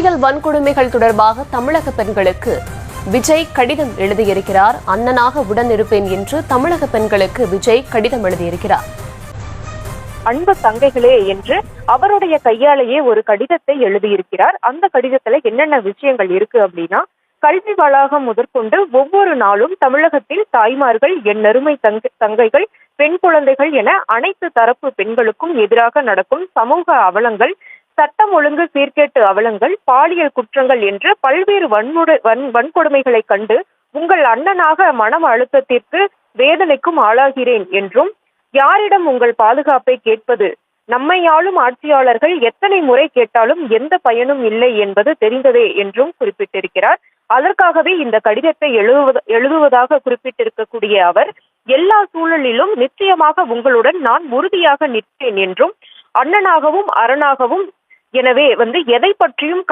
பாலியல் வன்கொடுமைகள் தொடர்பாக தமிழக பெண்களுக்கு விஜய் கடிதம் எழுதியிருக்கிறார். அண்ணனாக உடன் இருப்பேன் என்று தமிழக பெண்களுக்கு விஜய் கடிதம் எழுதியிருக்கிறார். அன்பு தங்கைகளே என்று அவருடைய கையாலேயே ஒரு கடிதத்தை எழுதியிருக்கிறார். அந்த கடிதத்துல என்னென்ன விஷயங்கள் இருக்கு அப்படின்னா கல்வி வளாகம் முதற்கொண்டு ஒவ்வொரு நாளும் தமிழகத்தில் தாய்மார்கள் என் அருமை தங்க தங்கைகள் பெண் குழந்தைகள் என அனைத்து தரப்பு பெண்களுக்கும் எதிராக நடக்கும் சமூக அவலங்கள் சட்டம் ஒழுங்கு சீர்கேட்டு அவலங்கள் பாலியல் குற்றங்கள் என்று பல்வேறு வன்முறை வன் வன்கொடுமைகளை கண்டு உங்கள் அண்ணனாக மனம் அழுத்தத்திற்கு வேதனைக்கும் ஆளாகிறேன் என்றும் யாரிடம் உங்கள் பாதுகாப்பை கேட்பது நம்மை ஆளும் ஆட்சியாளர்கள் எத்தனை முறை கேட்டாலும் எந்த பயனும் இல்லை என்பது தெரிந்ததே என்றும் குறிப்பிட்டிருக்கிறார். அதற்காகவே இந்த கடிதத்தை எழுதுவத எழுதுவதாக குறிப்பிட்டிருக்கக்கூடிய அவர் எல்லா சூழலிலும் நிச்சயமாக உங்களுடன் நான் உறுதியாக நிற்பேன் என்றும் அண்ணனாகவும் அரணாகவும் எனவே வந்து எதை பற்றியும்